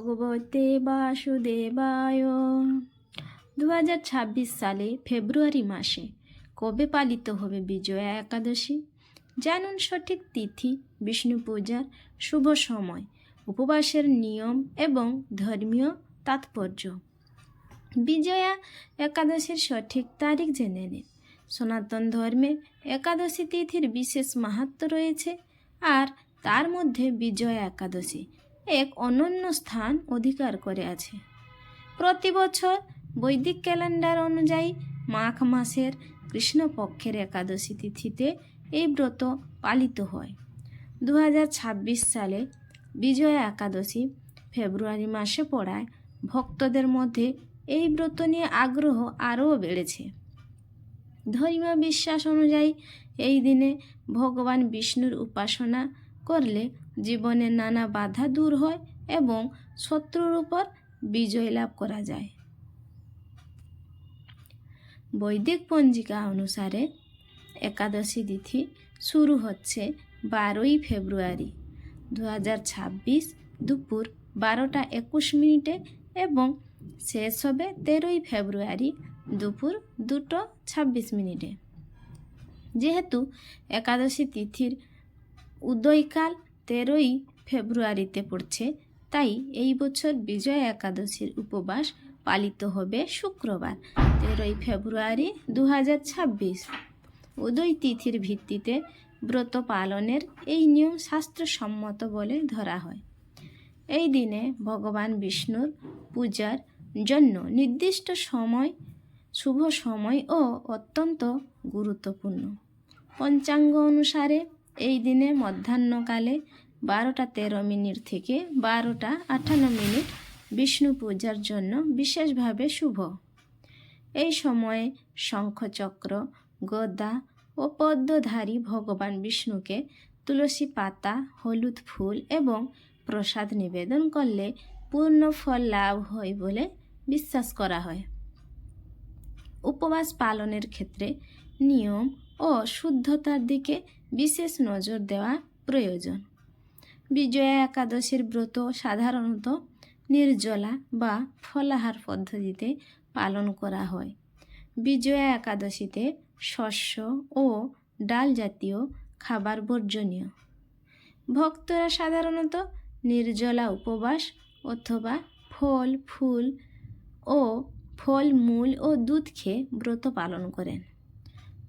ভগবতে বাসুদেবায়। দু হাজার ছাব্বিশ সালে ফেব্রুয়ারি মাসে কবে পালিত হবে বিজয়া একাদশী? জানুন সঠিক তিথি, বিষ্ণু পূজার শুভ সময়, উপবাসের নিয়ম এবং ধর্মীয় তাৎপর্য। বিজয়া একাদশীর সঠিক তারিখ জেনে নিন। সনাতন ধর্মে একাদশী তিথির বিশেষ মাহাত্ম রয়েছে, আর তার মধ্যে বিজয়া একাদশী এক অনন্য স্থান অধিকার করে আছে। প্রতি বছর বৈদিক ক্যালেন্ডার অনুযায়ী মাঘ মাসের কৃষ্ণপক্ষের একাদশী তিথিতে এই ব্রত পালিত হয়। দু হাজার ছাব্বিশ সালে বিজয়া একাদশী ফেব্রুয়ারি মাসে পড়ায় ভক্তদের মধ্যে এই ব্রত নিয়ে আগ্রহ আরও বেড়েছে। ধর্মীয় বিশ্বাস অনুযায়ী এই দিনে ভগবান বিষ্ণুর উপাসনা করলে জীবনের নানা বাধা দূর হয় এবং শত্রুর উপর বিজয় লাভ করা যায়। বৈদিক পঞ্জিকা অনুসারে একাদশী তিথি শুরু হচ্ছে বারোই ফেব্রুয়ারি দু হাজার ছাব্বিশ দুপুর বারোটা একুশ মিনিটে এবং শেষ হবে তেরোই ফেব্রুয়ারি দুপুর দুটো ছাব্বিশ মিনিটে। যেহেতু একাদশী তিথির উদয়কাল তেরোই ফেব্রুয়ারিতে পড়ছে, তাই এই বছর বিজয় একাদশীর উপবাস পালিত হবে শুক্রবার, তেরোই ফেব্রুয়ারি দু হাজার ছাব্বিশ। উদয় তিথির ভিত্তিতে ব্রত পালনের এই নিয়ম শাস্ত্রসম্মত বলে ধরা হয়। এই দিনে ভগবান বিষ্ণুর পূজার জন্য নির্দিষ্ট সময়, শুভ সময় ও অত্যন্ত গুরুত্বপূর্ণ। পঞ্চাঙ্গ অনুসারে এই দিনে মধ্যাহ্নকালে বারোটা তেরো মিনিট থেকে বারোটা আটান্ন মিনিট বিষ্ণু পূজার জন্য বিশেষভাবে শুভ। এই সময়ে শঙ্খচক্র, গদা ও পদ্মধারী ভগবান বিষ্ণুকে তুলসী পাতা, হলুদ ফুল এবং প্রসাদ নিবেদন করলে পূর্ণ ফল লাভ হয় বলে বিশ্বাস করা হয়। উপবাস পালনের ক্ষেত্রে নিয়ম ও শুদ্ধতার দিকে বিশেষ নজর দেওয়া প্রয়োজন। বিজয়া একাদশীর ব্রত সাধারণত নির্জলা বা ফলাহার পদ্ধতিতে পালন করা হয়। বিজয়া একাদশীতে শস্য ও ডাল জাতীয় খাবার বর্জনীয়। ভক্তরা সাধারণত নির্জলা উপবাস অথবা ফল, ফুল ও ফল মূল ও দুধ খেয়ে ব্রত পালন করেন।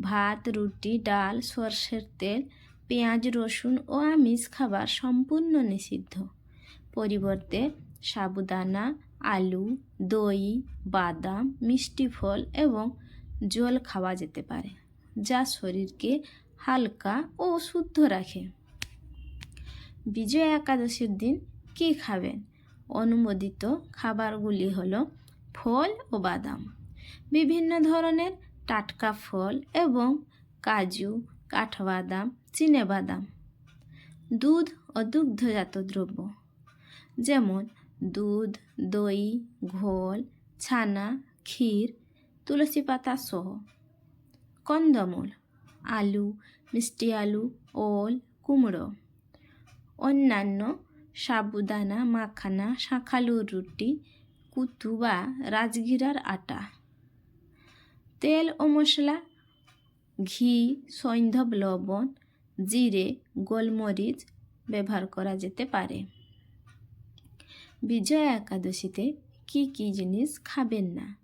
ভাত, রুটি, ডাল, সর্ষের তেল, পেঁয়াজ, রসুন ও আমিষ খাবার সম্পূর্ণ নিষিদ্ধ। পরিবর্তে সাবুদানা, আলু, দই, বাদাম, মিষ্টি ফল এবং জল খাওয়া যেতে পারে, যা শরীরকে হালকা ও শুদ্ধ রাখে। বিজয়া একাদশীর দিন কী খাবেন? অনুমোদিত খাবারগুলি হলো ফল ও বাদাম। বিভিন্ন ধরনের টাটকা ফল এবং কাজু, কাঠবাদাম বাদাম দুধ ও দুগ্ধজাত দ্রব্য। যেমন দুধ, দই, ঘোল, ছানা, ক্ষীর, তুলসী পাতা সহ। কন্দমূল, আলু, মিষ্টি আলু, ওল, কুমড়ো। অন্যান্য সাবুদানা, মাখানা, শাঁখালুর রুটি, কুতু বা রাজগিরার আটা। তেল ও মশলা, ঘি সৈন্ধব লবণ, জিরে, গোলমরিচ ব্যবহার করা যেতে পারে। বিজয়া একাদশীতে কি কি জিনিস খাবেন না?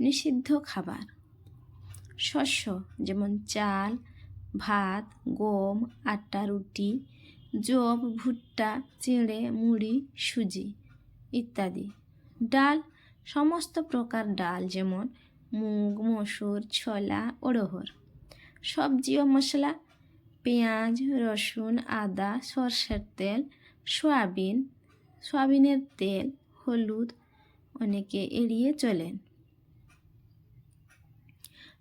নিষিদ্ধ খাবার। শস্য যেমন চাল, ভাত, গম, আটা, রুটি জব ভুট্টা, চিঁড়ে, মুড়ি, সুজি ইত্যাদি। ডাল, সমস্ত প্রকার ডাল যেমন মুগ, মসুর, ছোলা ওড়হর সবজি ও মশলা, পেঁয়াজ, রসুন, আদা, সর্ষের তেল, সয়াবিন, সয়াবিনের তেল, হলুদ অনেকে এড়িয়ে চলেন।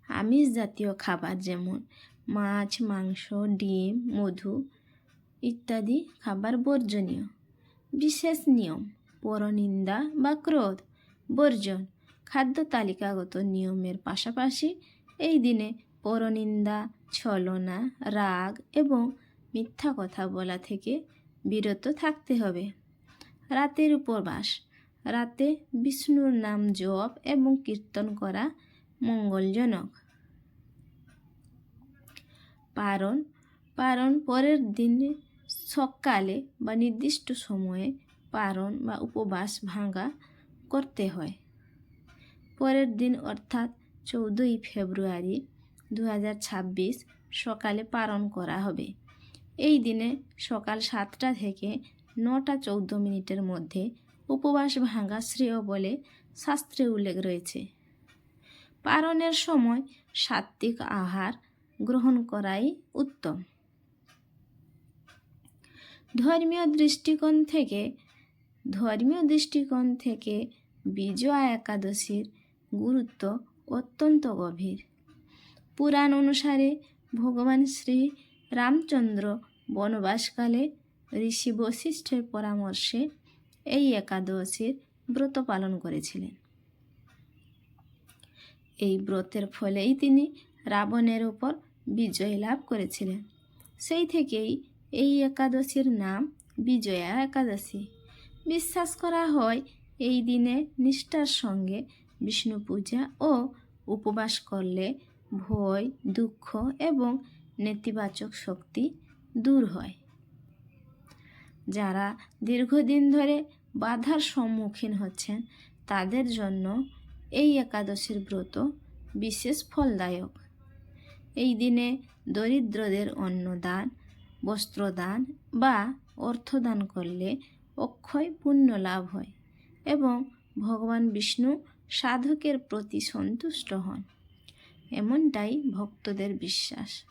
আমিষ জাতীয় খাবার যেমন মাছ, মাংস, ডিম, মধু ইত্যাদি খাবার বর্জনীয়। বিশেষ নিয়ম, পরনিন্দা বা ক্রোধ, বর্জন। খাদ্য তালিকাগত নিয়মের পাশাপাশি এই দিনে পরনিন্দা, ছলনা, রাগ এবং মিথ্যা কথা বলা থেকে বিরত থাকতে হবে। রাতের উপবাস। রাতে বিষ্ণুর নাম জপ এবং কীর্তন করা মঙ্গলজনক। পারণ। পারণ পরের দিনে সকালে বা নির্দিষ্ট সময়ে পারণ বা উপবাস ভাঙা করতে হয়। পরের দিন অর্থাৎ চৌদ্দই ফেব্রুয়ারি দু হাজার ছাব্বিশ সকালে পালন করা হবে। এই দিনে সকাল সাতটা থেকে নটা চৌদ্দ মিনিটের মধ্যে উপবাস ভাঙা শ্রেয় বলে শাস্ত্রে উল্লেখ রয়েছে। পালনের সময় সাত্ত্বিক আহার গ্রহণ করাই উত্তম। ধর্মীয় দৃষ্টিকোণ থেকে, ধর্মীয় দৃষ্টিকোণ থেকে বিজয়া একাদশীর গুরুত্ব অত্যন্ত গভীর। পুরাণ অনুসারে ভগবান শ্রী রামচন্দ্র বনবাসকালে ঋষি বশিষ্ঠের পরামর্শে এই একাদশীর ব্রত পালন করেছিলেন। এই ব্রতের ফলেই তিনি রাবণের উপর বিজয় লাভ করেছিলেন। সেই থেকেই এই একাদশীর নাম বিজয়া একাদশী। বিশ্বাস করা হয় এই দিনে নিষ্ঠার সঙ্গে বিষ্ণু পূজা ও উপবাস করলে ভয়, দুঃখ এবং নেতিবাচক শক্তি দূর হয়। যারা দীর্ঘদিন ধরে বাধার সম্মুখীন হচ্ছেন, তাদের জন্য এই একাদশীর ব্রত বিশেষ ফলদায়ক। এই দিনে দরিদ্রদের অন্নদান, বস্ত্রদান বা অর্থদান করলে অক্ষয় পুণ্য লাভ হয় এবং ভগবান বিষ্ণু সাধকের প্রতি সন্তুষ্ট হন। এমনটাই ভক্তদের বিশ্বাস।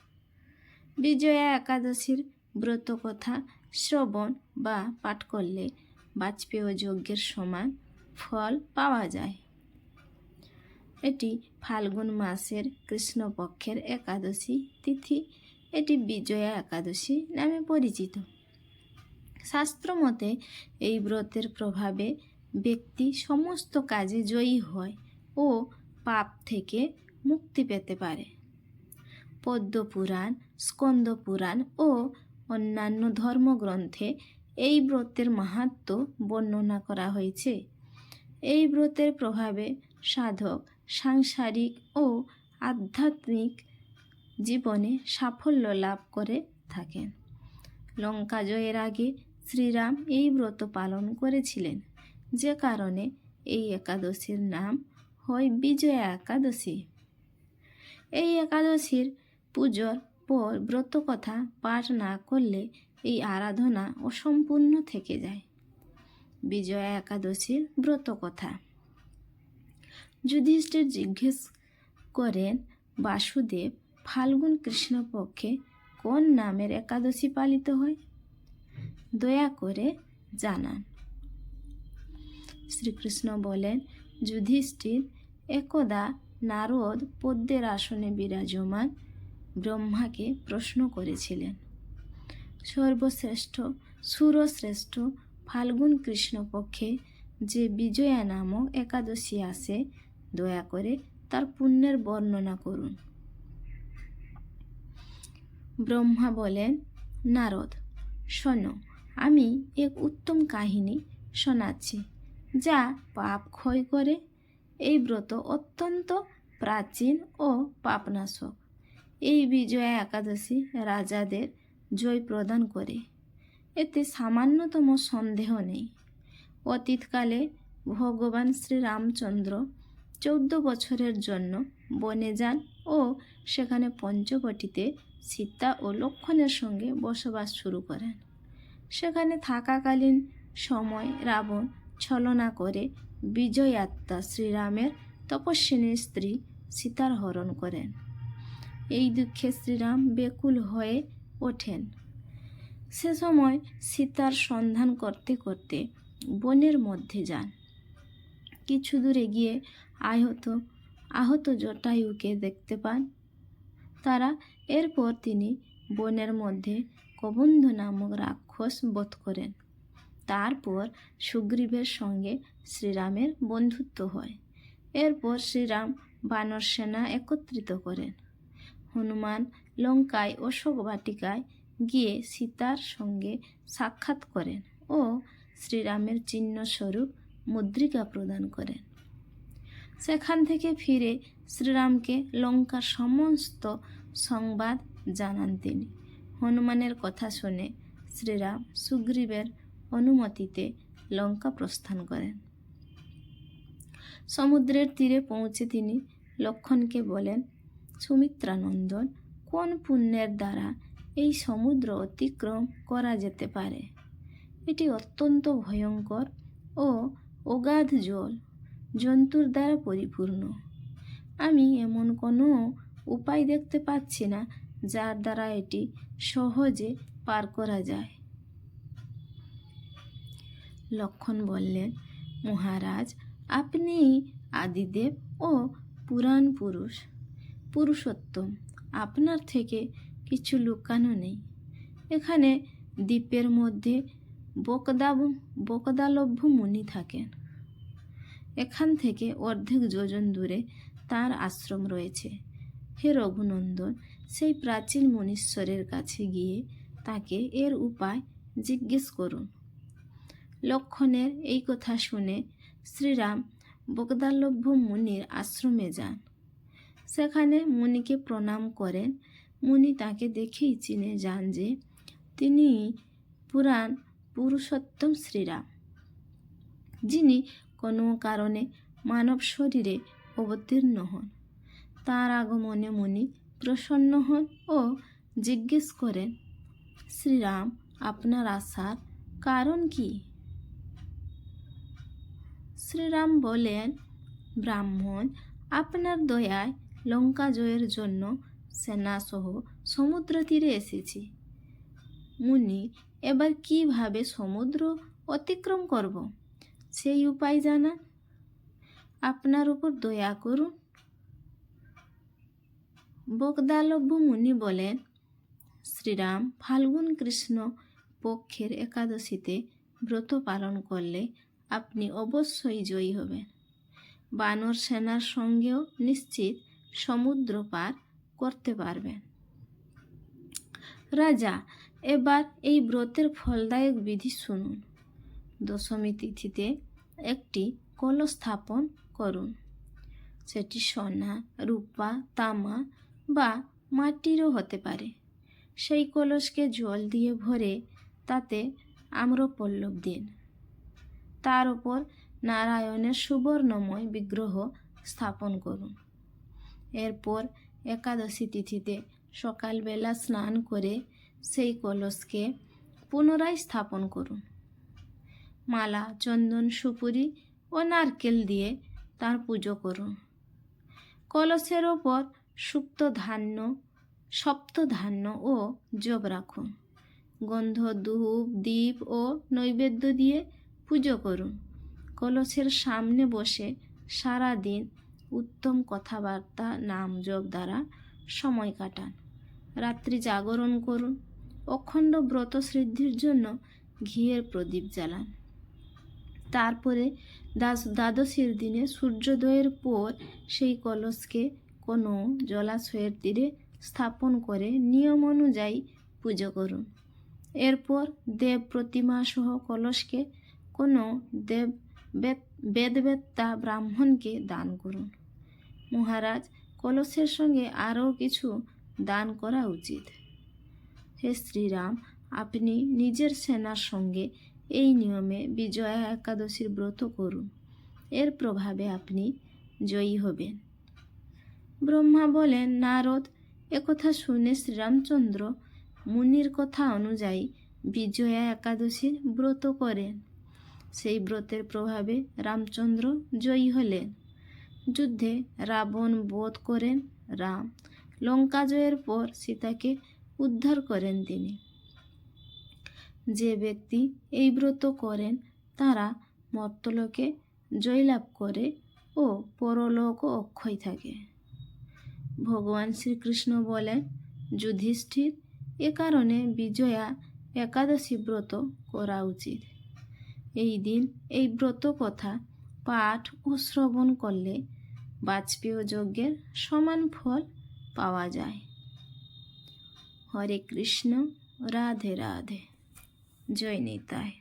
বিজয়া একাদশীর ব্রত কথা শ্রবণ বা পাঠ করলে বাজপেয় যজ্ঞের সমান ফল পাওয়া যায়। এটি ফাল্গুন মাসের কৃষ্ণপক্ষের একাদশী তিথি। এটি বিজয়া একাদশী নামে পরিচিত। শাস্ত্রমতে এই ব্রতের প্রভাবে ব্যক্তি সমস্ত কাজে জয়ী হয় ও পাপ থেকে মুক্তি পেতে পারে। পদ্মপুরাণ স্কন্দ পুরাণ ও অন্যান্য ধর্মগ্রন্থে এই ব্রতের মাহাত্ম বর্ণনা করা হয়েছে। এই ব্রতের প্রভাবে সাধক সাংসারিক ও আধ্যাত্মিক জীবনে সাফল্য লাভ করে থাকেন। লঙ্কা জয়ের আগে শ্রীরাম এই ব্রত পালন করেছিলেন। যে কারণে এই একাদশীর নাম হয় বিজয়া একাদশী। এই একাদশীর পুজোর পর ব্রত কথা পাঠ না করলে এই আরাধনা অসম্পূর্ণ থেকে যায়। বিজয়া একাদশীর ব্রত কথা যুধিষ্ঠির জিজ্ঞেস করেন, বাসুদেব, ফাল্গুন কৃষ্ণপক্ষে কোন নামের একাদশী পালিত হয়? দয়া করে জানান। শ্রীকৃষ্ণ বলেন, যুধিষ্ঠির, একদা নারদ পদ্মের আসনে বিরাজমান ব্রহ্মাকে প্রশ্ন করেছিলেন। সর্বশ্রেষ্ঠ, সুরশ্রেষ্ঠ ফাল্গুন কৃষ্ণপক্ষে যে বিজয়া নামক একাদশী আসে দয়া করে তার পুণ্যের বর্ণনা করুন। ব্রহ্মা বলেন, নারদ, শোনো, আমি এক উত্তম কাহিনী শোনাচ্ছি। যা পাপ ক্ষয় করে, এই ব্রত অত্যন্ত প্রাচীন ও পাপনাশক। এই বিজয়া একাদশী রাজাদের জয় প্রদান করে। এতে সামান্যতম সন্দেহ নেই। অতীতকালে ভগবান শ্রীরামচন্দ্র চৌদ্দ বছরের জন্য বনে যান ও সেখানে পঞ্চবটিতে সীতা ও লক্ষণের সঙ্গে বসবাস শুরু করেন। সেখানে থাকাকালীন সময় রাবণ ছলনা করে বিজয়াত্মা শ্রীরামের তপস্বিনী স্ত্রী সীতার হরণ করেন। এই দুঃখে শ্রীরাম বেকুল হয়ে ওঠেন। সে সময় সীতার সন্ধান করতে করতে বনের মধ্যে যান। কিছু দূরে গিয়ে আহত আহত জটায়ুকে দেখতে পান। তারা এরপর তিনি বনের মধ্যে কবন্ধ নামক রাক্ষস বধ করেন। তারপর সুগ্রীবের সঙ্গে শ্রীরামের বন্ধুত্ব হয়। এরপর শ্রীরাম বানর সেনা একত্রিত করেন। হনুমান লঙ্কায় অশোক বাটিকায় গিয়ে সীতার সঙ্গে সাক্ষাৎ করেন ও শ্রীরামের চিহ্ন স্বরূপ মুদ্রিকা প্রদান করেন। সেখান থেকে ফিরে শ্রীরামকে লঙ্কার সমস্ত সংবাদ জানান তিনি। হনুমানের কথা শুনে শ্রীরাম সুগ্রীবের অনুমতিতে লঙ্কা প্রস্থান করেন। সমুদ্রের তীরে পৌঁছে তিনি লক্ষণকে বলেন, সুমিত্রানন্দন, কোন পুণ্যের দ্বারা এই সমুদ্র অতিক্রম করা যেতে পারে? এটি অত্যন্ত ভয়ঙ্কর ও অগাধ জল, জন্তুর দ্বারা পরিপূর্ণ। আমি এমন কোনো উপায় দেখতে পাচ্ছি না যার দ্বারা এটি সহজে পার করা যায়। লক্ষণ বললেন, মহারাজ, আপনি আদিদেব ও পুরাণ পুরুষ। পুরুষোত্তম, আপনার থেকে কিছু লুকানো নেই। এখানে দ্বীপের মধ্যে বকদা বকদালভ্য মুনি থাকেন। এখান থেকে অর্ধেক যোজন দূরে তার আশ্রম রয়েছে। হে রঘুনন্দন, সেই প্রাচীন মনীশ্বরের কাছে গিয়ে তাকে এর উপায় জিজ্ঞেস করুন। লক্ষণের এই কথা শুনে শ্রীরাম বগদালভ্য মুনির আশ্রমে যান। সেখানে মুনিকে প্রণাম করেন। মুনি তাকে দেখেই চিনে যান যে তিনি পুরাণ পুরুষোত্তম শ্রীরাম, যিনি কোনো কারণে মানব শরীরে অবতীর্ণ হন। তার আগমনে মুনি প্রসন্ন হন ও জিজ্ঞেস করেন, শ্রীরাম, আপনার আসার কারণ কি? শ্রীরাম বলেন, ব্রাহ্মণ, আপনার দয়ায় লঙ্কা জয়ের জন্য সেনাসহ সমুদ্র তীরে এসেছি। মুনি, এবার কীভাবে সমুদ্র অতিক্রম করব? সেই উপায় জানা। আপনার উপর দয়া করুন। বকদালভ্য মুনি বলেন, শ্রীরাম, ফাল্গুন কৃষ্ণ পক্ষের একাদশীতে ব্রত পালন করলে আপনি অবশ্যই জয়ী হবেন। বানর সেনার সঙ্গেও নিশ্চিত সমুদ্র পার করতে পারবেন। রাজা, এবার এই ব্রতের ফলদায়ক বিধি শুনুন। দশমী তিথিতে একটি কলস স্থাপন করুন। সেটি সোনা, রূপা, তামা বা মাটিরও হতে পারে। সেই কলসকে জল দিয়ে ভরে তাতে আম্রপল্লব দিন। তার ওপর নারায়ণের সুবর্ণময় বিগ্রহ স্থাপন করুন। এরপর একাদশী তিথিতে সকালবেলা স্নান করে সেই কলসকে পুনরায় স্থাপন করুন। মালা, চন্দন, সুপুরি ও নারকেল দিয়ে তার পুজো করুন। কলসের ওপর সুপ্ত ধান্য, সপ্ত ধান্য ও জব রাখুন। গন্ধ, ধূপ দ্বীপ ও নৈবেদ্য দিয়ে পুজো করুন। কলসের সামনে বসে সারা দিন উত্তম কথাবার্তা নাম দ্বারা সময় কাটান। রাত্রি জাগরণ করুন। অখণ্ড ব্রত সিদ্ধির জন্য ঘিয়ের প্রদীপ জ্বালান। তারপরে দাস দ্বাদশীর দিনে সূর্যোদয়ের পর সেই কলসকে কোনো জলাশয়ের তীরে স্থাপন করে নিয়ম অনুযায়ী পুজো করুন। এরপর দেব প্রতিমা সহ কলসকে কোনো দেব বেদবেত্তা ব্রাহ্মণকে দান করুন। মহারাজ কলসের সঙ্গে আরও কিছু দান করা উচিত। হে শ্রীরাম, আপনি নিজের সেনার সঙ্গে এই নিয়মে বিজয়া একাদশীর ব্রত করুন। এর প্রভাবে আপনি জয়ী হবেন। ব্রহ্মা বলেন, নারদ একথা শুনে শ্রীরামচন্দ্র মুনির কথা অনুযায়ী বিজয়া একাদশীর ব্রত করেন। সেই ব্রতের প্রভাবে রামচন্দ্র জয়ী হলেন। যুদ্ধে রাবণ বোধ করেন রাম। লঙ্কা জয়ের পর সীতাকে উদ্ধার করেন তিনি। যে ব্যক্তি এই ব্রত করেন, তারা মর্তলোকে জয়লাভ করে ও পরলোকও অক্ষয় থাকে। ভগবান শ্রীকৃষ্ণ বলেন, যুধিষ্ঠির, এ কারণে বিজয়া একাদশী ব্রত করা উচিত। এই দিন এই ব্রত কথা পাঠ ও শ্রবণ করলে বাজপেয় যজ্ঞের সমান ফল পাওয়া যায়। হরে কৃষ্ণ, রাধে রাধে। জয় নিতায়